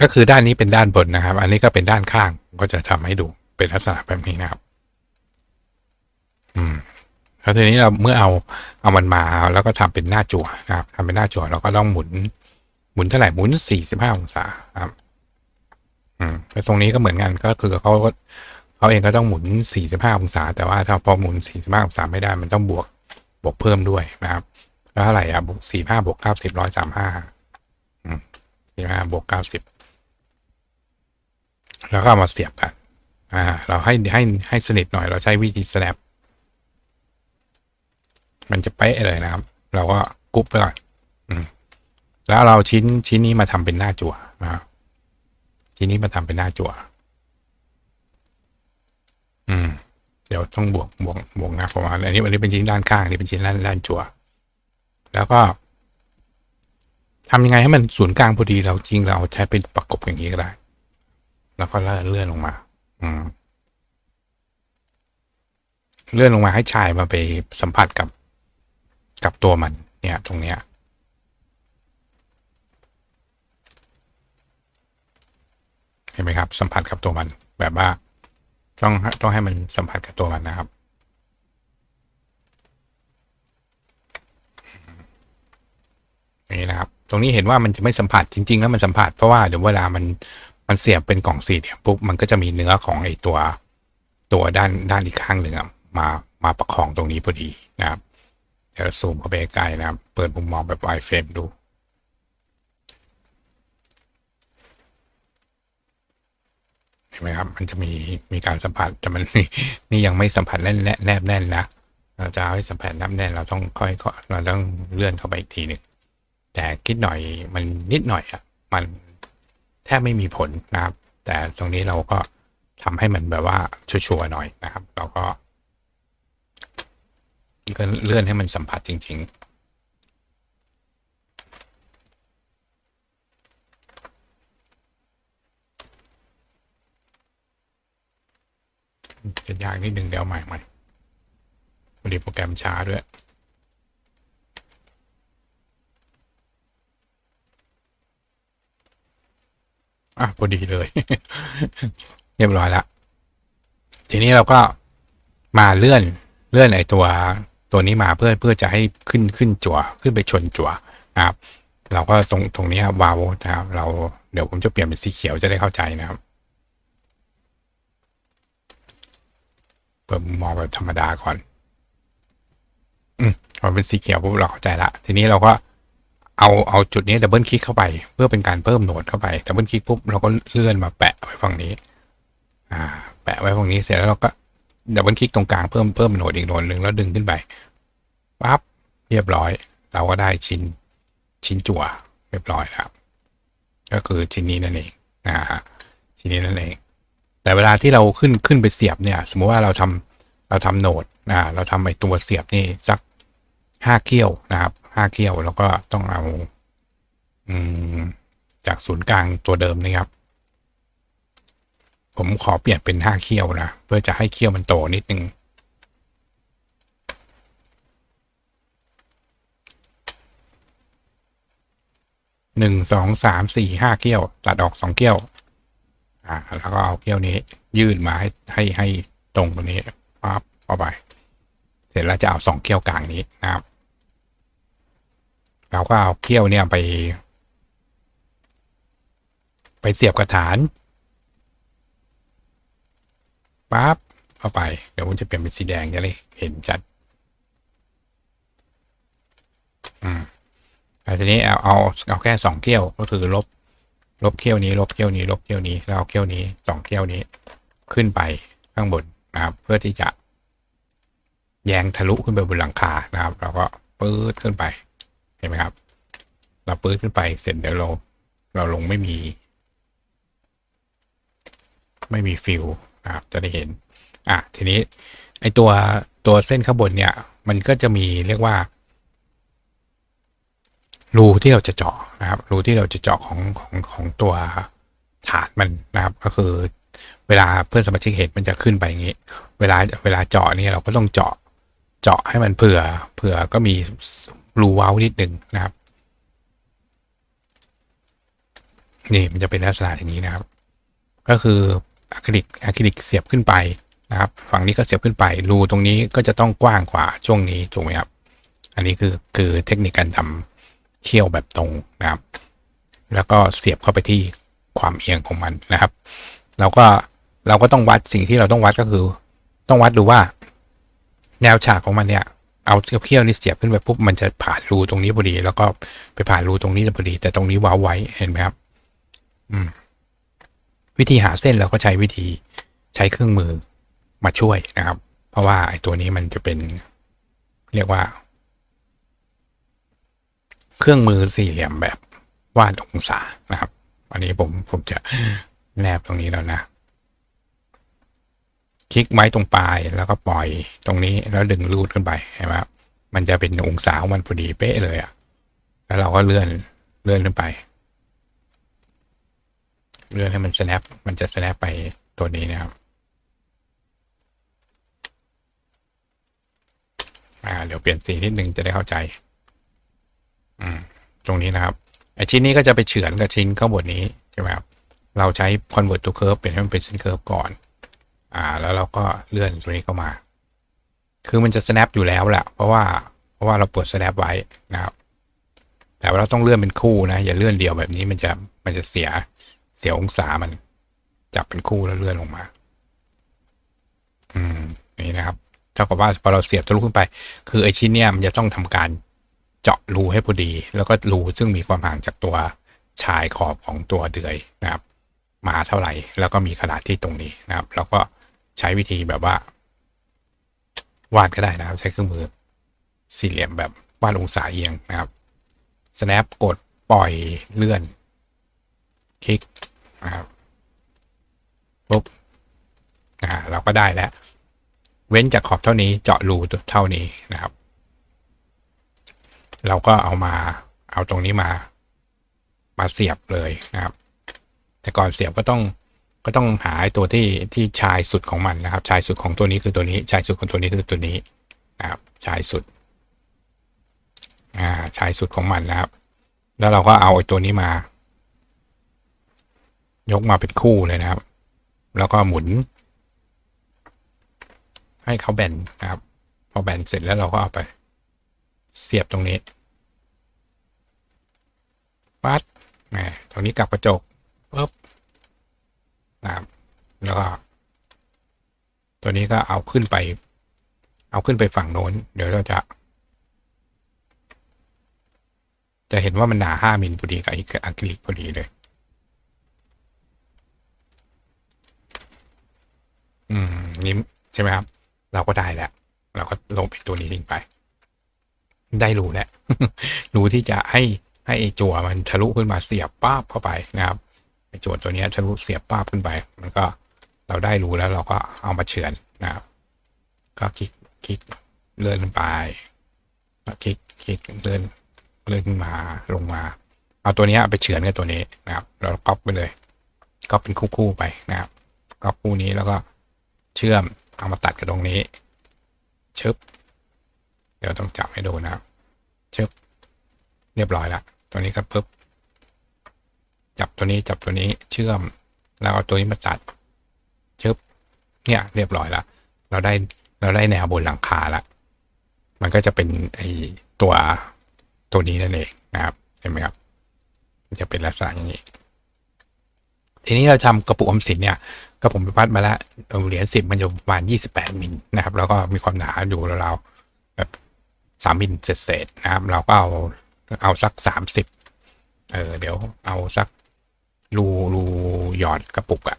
ก็คือด้านนี้เป็นด้านบนนะครับ อันนี้ก็เป็นด้านข้างก็จะทำให้ดูเป็นลักษณะแบบนี้นะครับ อืมแล้วทีนี้เราเมื่อเอาเอามันมาแล้วก็ทำเป็นหน้าจั่วนะครับทำเป็นหน้าจั่วเราก็ต้องหมุน หมุนเท่าไหร่หมุนสี่สิบห้าองศาครับอืมแล้วตรงนี้ก็เหมือนกันก็คือเขาก็เขาเองก็ต้องหมุนสี่สิบห้าองศา แต่ว่าถ้าพอหมุนสี่สิบห้าองศาไม่ได้มันต้องบวกบวกเพิ่มด้วยนะครับแล้วเท่าไหร่อะบวกสี่ห้าบวกเก้าสิบร้อยสามห้าอืมสี่ห้าบวกเก้าสิบ แล้วก็ามาเสียบกันอ่า เราให้ให้ให้สนิทหน่อย เราใช้วิธี snap มันจะเป๊ะเลยนะครับ เราก็กรุ๊ปไปก่อนอืมแล้วเราชิ้นชิ้นนี้มาทำเป็นหน้าจั่วนะครับชิ้นนี้มาทำเป็นหน้าจั่วอืม เดี๋ยวต้องบวกบวกบวกนะผมว่าอันนี้อันนี้เป็นชิ้นด้านข้างอันนี้เป็นชิ้นด้านด้านจั่วแล้วก็ทำยังไงให้มันศูนย์กลางพอดีเราจริงเราใช้เป็นประกบอย่างนี้ก็ได้ แล้วก็เลื่อนเลื่อนลงมา อืม เลื่อนลงมาให้ชายมาไปสัมผัสกับ กับตัวมัน เนี่ย ตรงเนี้ยเห็นไหมครับ สัมผัสกับตัวมัน แบบว่า ต้องต้องให้มันสัมผัสกับตัวมันนะครับนี่นะครับ ตรงนี้เห็นว่ามันจะไม่สัมผัสจริง ๆ แล้วมันสัมผัสเพราะว่าเดี๋ยวเวลามัน มันเสียบเป็นกล่องสี่เหลี่ยมปุ๊บมันก็จะมีเนื้อของไอตัวตัวด้านด้านอีกข้างหนึ่งมามาประคองตรงนี้พอดีนะครับเดี๋ยวซูมเข้าไปใกล้นะครับ เปิดมุมมองแบบไวเฟรมดูเห็นไหมครับ มันจะมีมีการสัมผัสแต่มันนี่ยังไม่สัมผัสแน่นแนบแน่นนะเราจะให้สัมผัสแนบแน่นเราต้องค่อยๆเราต้องเลื่อนเข้าไปอีกทีหนึ่งแต่คิดหน่อยมันนิดหน่อยอะมัน แทบไม่มีผลนะครับ แต่ตรงนี้เราก็ทำให้มันแบบว่าชัวร์ๆหน่อยนะครับ เราก็เลื่อนให้มันสัมผัสจริง ๆจะยากนิดนึงเดี๋ยวใหม่ใหม่พอดีโปรแกรมช้าด้วย อะพอดีเลย เรียบร้อยแล้วทีนี้เราก็มาเลื่อนเลื่อนไอตัวตัวนี้มาเพื่อเพื่อจะให้ขึ้นขึ้นจั่วขึ้นไปชนจั่วนะครับ เราก็ตรงตรงนี้วาวนะครับ เราเดี๋ยวผมจะเปลี่ยนเป็นสีเขียวจะได้เข้าใจนะครับเปิดมุมมองแบบธรรมดาก่อน อืมพอเป็นสีเขียวปุ๊บเราเข้าใจละทีนี้เราก็ เอาเอาจุดนี้ดับเบิลคลิกเข้าไป เพื่อเป็นการเพิ่มโหนดเข้าไปดับเบิลคลิกปุ๊บเราก็เลื่อนมาแปะไว้ฝั่งนี้ อ่า แปะไว้ฝั่งนี้เสร็จแล้วเราก็ดับเบิลคลิกตรงกลางเพิ่มเพิ่มโหนดอีกโหนดหนึ่งแล้วดึงขึ้นไปปั๊บเรียบร้อย เราก็ได้ชิ้นชิ้นจั่วเรียบร้อยแล้วก็คือชิ้นนี้นั่นเองนะฮะชิ้นนี้นั่นเอง แต่เวลาที่เราขึ้นขึ้นไปเสียบเนี่ย สมมุติว่าเราทำเราทำโหนดอ่าเราทำไอตัวเสียบนี่สักห้าเกี้ยวนะครับ ห้าเกี้ยวแล้วก็ต้องเอาอืมจากศูนย์กลางตัวเดิมนี่ครับ ผมขอเปลี่ยนเป็นห้าเขี้ยวนะเพื่อจะให้เขี้ยวมันโตนิดนึงหนึ่งสองสามสี่ห้าเกี้ยว ตัดออกสองเกี้ยว อ่า แล้วก็เอาเกี้ยวนี้ ยืดมาให้ให้ให้ตรงตรงนี้ปั๊บเข้าไป เสร็จแล้วจะเอาสองเกี้ยวกลางนี้นะครับ เราก็เอาเกี้ยวเนี่ยไป ไปเสียบกระฐานปั๊บเข้าไป เดี๋ยวผมจะเปลี่ยนเป็นสีแดงจะได้เห็นชัด อืมแต่ทีนี้เอาเอาเอาแค่สองเกี้ยวก็คือลบ ลบเกี้ยวนี้ ลบเกี้ยวนี้ ลบเกี้ยวนี้แล้วเอาเกี้ยวนี้สองเกี้ยวนี้ ขึ้นไปข้างบนนะครับ เพื่อที่จะแยงทะลุขึ้นไปบนหลังคานะครับ เราก็ปื๊ดขึ้นไป เห็นไหมครับ เราปื๊ดขึ้นไปเสร็จเดี๋ยวเรา เราลงไม่มี ไม่มีฟิลนะครับ จะได้เห็น อะทีนี้ ไอตัวตัวเส้นข้างบนเนี่ย มันก็จะมีเรียกว่ารูที่เราจะเจาะนะครับรูที่เราจะเจาะของของของตัวฐานมันนะครับ ก็คือเวลาเพื่อนสมาชิกเห็นมันจะขึ้นไปอย่างนี้ เวลาเวลาเจาะนี่เราก็ต้องเจาะ เจาะให้มันเผื่อเผื่อก็มี รูเว้านิดหนึ่งนะครับ นี่มันจะเป็นลักษณะอย่างนี้นะครับ ก็คืออะคริลิกอะคริลิกเสียบขึ้นไปนะครับ ฝั่งนี้ก็เสียบขึ้นไป รูตรงนี้ก็จะต้องกว้างกว่าช่วงนี้ถูกไหมครับ อันนี้คือคือเทคนิคการทำเขี้ยวแบบตรงนะครับ แล้วก็เสียบเข้าไปที่ความเอียงของมันนะครับ เราก็เราก็ต้องวัดสิ่งที่เราต้องวัดก็คือ ต้องวัดดูว่า แนวฉากของมันเนี่ย เอาเขี้ยวนี่เสียบขึ้นไปปุ๊บมันจะผ่านรูตรงนี้พอดี แล้วก็ไปผ่านรูตรงนี้พอดี แต่ตรงนี้ว้าไว้เห็นไหมครับ อืม วิธีหาเส้นเราก็ใช้วิธีใช้เครื่องมือมาช่วยนะครับ เพราะว่าไอ้ตัวนี้มันจะเป็น เรียกว่า เครื่องมือสี่เหลี่ยมแบบวาดองศานะครับ อันนี้ผมผมจะแนบตรงนี้แล้วนะ คลิกไว้ตรงปลายแล้วก็ปล่อยตรงนี้แล้วดึงรูดขึ้นไปเห็นไหมครับมันจะเป็นองศาของมันพอดีเป๊ะเลยอะ่ะ แล้วเราก็เลื่อนเลื่อนขึ้นไป เลื่อนให้มัน snap มันจะ snap ไปตัวนี้นะครับอ่าเดี๋ยวเปลี่ยนสีนิดนึงจะได้เข้าใจ อืม ตรงนี้นะครับไอชิ้นนี้ก็จะไปเฉือนกับชิ้นข้างบนนี้ใช่ไหมครับ เราใช้ convert to curve เป็นให้มันเป็นเส้น curve ก่อน อ่า แล้วเราก็เลื่อนตัวนี้เข้ามา คือมันจะ snap อยู่แล้วแหละ เพราะว่า เพราะว่าเราเปิด snap ไว้นะครับ แต่ว่าเราต้องเลื่อนเป็นคู่นะ อย่าเลื่อนเดียวแบบนี้มันจะ มันจะเสีย เสียองศามัน จับเป็นคู่แล้วเลื่อนลงมา อืม นี่นะครับ เท่ากับว่าพอเราเสียบทะลุขึ้นไป คือไอชิ้นเนี้ยมันจะต้องทำการเจาะรูให้พอดี แล้วก็รูซึ่งมีความห่างจากตัวชายขอบของตัวเดือยนะครับ มาเท่าไหร่ แล้วก็มีขนาดที่ตรงนี้นะครับ แล้วก็ ใช้วิธีแบบว่า วาดก็ได้นะครับ ใช้เครื่องมือ สี่เหลี่ยมแบบวาดองศาเอียงนะครับ snap กดปล่อยเลื่อน คลิกนะครับปุ๊บอ่าเราก็ได้แล้ว เว้นจากขอบเท่านี้เจาะรูเท่านี้นะครับ เราก็เอามาเอาตรงนี้มา มาเสียบเลยนะครับ แต่ก่อนเสียบก็ต้อง ก็ต้องหาตัวที่ที่ชายสุดของมันนะครับ ชายสุดของตัวนี้คือตัวนี้ ชายสุดของตัวนี้คือตัวนี้นะครับ ชายสุด อ่า ชายสุดของมันนะครับ แล้วเราก็เอาไอ้ตัวนี้มา ยกมาเป็นคู่เลยนะครับ แล้วก็หมุน ให้เขาแบนนะครับ พอแบนเสร็จแล้วเราก็เอาไป เสียบตรงนี้ปัดแหมตรงนี้กลับกระจกปุ๊บ นะครับ แล้วก็ ตัวนี้ก็เอาขึ้นไป เอาขึ้นไปฝั่งโน้น เดี๋ยวเราจะ จะเห็นว่ามันหนาห้ามิลพอดีกับอะคริลิกพอดีเลย อืมนี่ใช่ไหมครับ เราก็ได้แล้ว เราก็ลงไปตัวนี้ทิ้งไป ได้รูแล้ว รูที่จะให้ให้ไอ้จั่วมันทะลุขึ้นมาเสียบป้าบเข้าไปนะครับ ไอ้จั่วตัวนี้ทะลุเสียบป้าบขึ้นไป มันก็เราได้รู้แล้วเราก็เอามาเฉือนนะครับ ก็คลิกคลิกเลื่อนไปคลิกคลิกเลื่อนเลื่อนขึ้นมาลงมา เอาตัวนี้ไปเฉือนกับตัวนี้นะครับ เราก๊อปไปเลยก๊อปเป็นคู่ๆไปนะครับก๊อปคู่นี้แล้วก็เชื่อมเอามาตัดกับตรงนี้ชึบเดี๋ยวต้องจับให้ดูนะครับชึบเรียบร้อยล้วตัวนี้ก็ปึ๊บ จับตัวนี้จับตัวนี้เชื่อม แล้วเอาตัวนี้มาตัดชึบเนี่ยเรียบร้อยแล้วเราได้เราได้แนวบนหลังคาล้วมันก็จะเป็นไอตัวตัวนี้นั่นเองนะครับเห็นไหมครับมันจะเป็นลักษณะอย่างนี้ ทีนี้เราทำกระปุกอมสินเนี่ยก็ผมไปวัดมาแล้วเหรียญสิบมันอยู่ประมาณยี่สิบแปดมิลนะครับ แล้วก็มีความหนาอยู่ราวๆแบบสามมิลเศษๆนะครับ เราก็เอาเอาสักสามสิบเออเดี๋ยวเอาสัก รูรูหยอดกระปุกอะ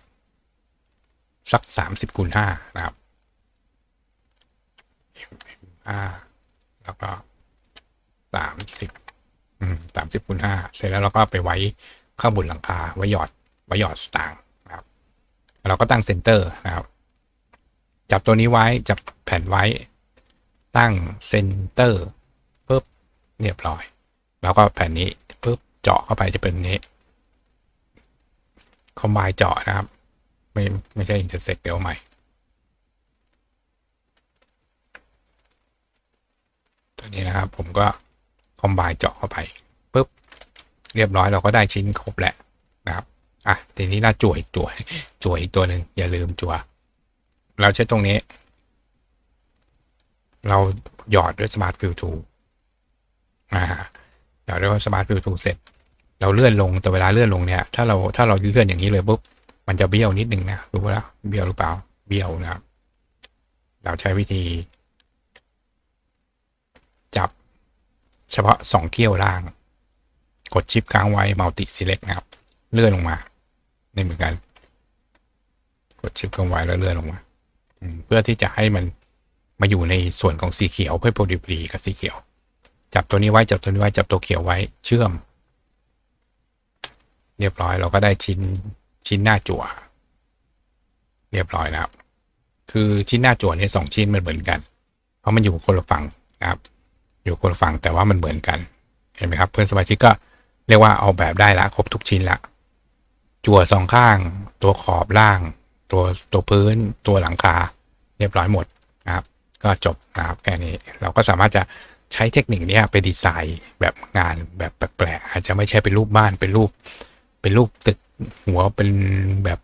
สักสามสิบคูณห้านะครับห้าแล้วก็สามสิบอืมสามสิบคูณห้าเสร็จแล้วเราก็ไปไว้ข้างบนหลังคาไว้หยอดไว้หยอดสตางค์ครับ เราก็ตั้งเซนเตอร์นะครับ จับตัวนี้ไว้จับแผ่นไว้ตั้งเซนเตอร์ปุ๊บเรียบร้อย แล้วก็แผ่นนี้ปุ๊บเจาะเข้าไปจะเป็นนี้ คอมไบเจาะนะครับ ไม่ไม่ใช่อินเตอร์เซ็กเดี๋ยวใหม่ ตัวนี้นะครับผมก็คอมไบเจาะเข้าไปปุ๊บเรียบร้อยเราก็ได้ชิ้นครบแล้วนะครับอะทีนี้เราจ่วอีกตัวจั่วอีกตัวหนึ่งอย่าลืมจั่วเราใช้ตรงนี้ เราหยอดด้วยสมาร์ทฟิลทูอ่าหยอดด้วยสมาร์ทฟิลทูเสร็จ เราเลื่อนลงแต่เวลาเลื่อนลงเนี่ย ถ้าเราถ้าเราเลื่อนอย่างนี้เลยปุ๊บมันจะเบี้ยวนิดนึงนะรู้แล้วเบี้ยวหรือเปล่า เบี้ยวนะครับเราใช้วิธี จับเฉพาะสองเกี้ยวล่าง กดชิปค้างไว้มัลติ select นะครับ เลื่อนลงมานี่เหมือนกัน กดชิปค้างไว้แล้วเลื่อนลงมาเพื่อที่จะให้มันมาอยู่ในส่วนของสีเขียวเพื่อพอดีพอดีกับสีเขียว จับตัวนี้ไว้จับตัวนี้ไว้จับตัวเขียวไว้เชื่อม เรียบร้อยเราก็ได้ชิ้นชิ้นหน้าจั่ว เรียบร้อยนะครับ คือชิ้นหน้าจั่วเนี่ยสองชิ้นมันเหมือนกัน เพราะมันอยู่คนละฝั่งนะครับ อยู่คนละฝั่งแต่ว่ามันเหมือนกันเห็นไหมครับ เพื่อนสมาชิกก็เรียกว่าเอาแบบได้ละครบทุกชิ้นละจั่วสองข้าง ตัวขอบล่าง ตัวตัวพื้น ตัวหลังคา เรียบร้อยหมดนะครับ ก็จบนะครับแค่นี้เราก็สามารถจะใช้เทคนิคนี้ไปดีไซน์แบบงานแบบแปลกๆอาจจะไม่ใช่เป็นรูปบ้านเป็นรูป เป็นรูปตึกหัวเป็นแบบ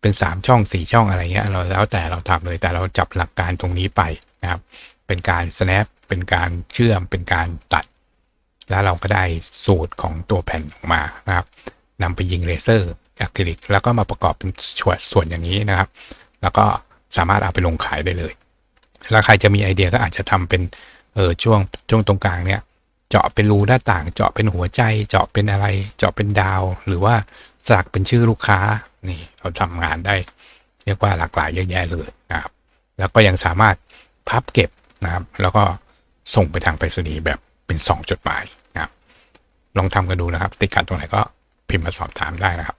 เป็นสามช่องสี่ช่องอะไรเงี้ยเราแล้วแต่เราทำเลยแต่เราจับหลักการตรงนี้ไปนะครับ เป็นการ snap เป็นการเชื่อมเป็นการตัด แล้วเราก็ได้สูตรของตัวแผ่นออกมานะครับนำไปยิงเลเซอร์อะคริลิกแล้วก็มาประกอบเป็นส่วนส่วนอย่างนี้นะครับ แล้วก็สามารถเอาไปลงขายได้เลย แล้วใครจะมีไอเดียก็อาจจะทำเป็นเออช่วงช่วงตรงกลางเนี่ย เจาะเป็นรูหน้าต่าง เจาะเป็นหัวใจ เจาะเป็นอะไร เจาะเป็นดาว หรือว่าสลักเป็นชื่อลูกค้านี่เราทำงานได้ เรียกว่าหลากหลายเยอะแยะเลยนะครับ แล้วก็ยังสามารถพับเก็บนะครับ แล้วก็ส่งไปทางไปรษณีย์แบบเป็นสองจดหมายนะครับ ลองทำกันดูนะครับ ติดขัดตรงไหนก็พิมพ์มาสอบถามได้นะครับ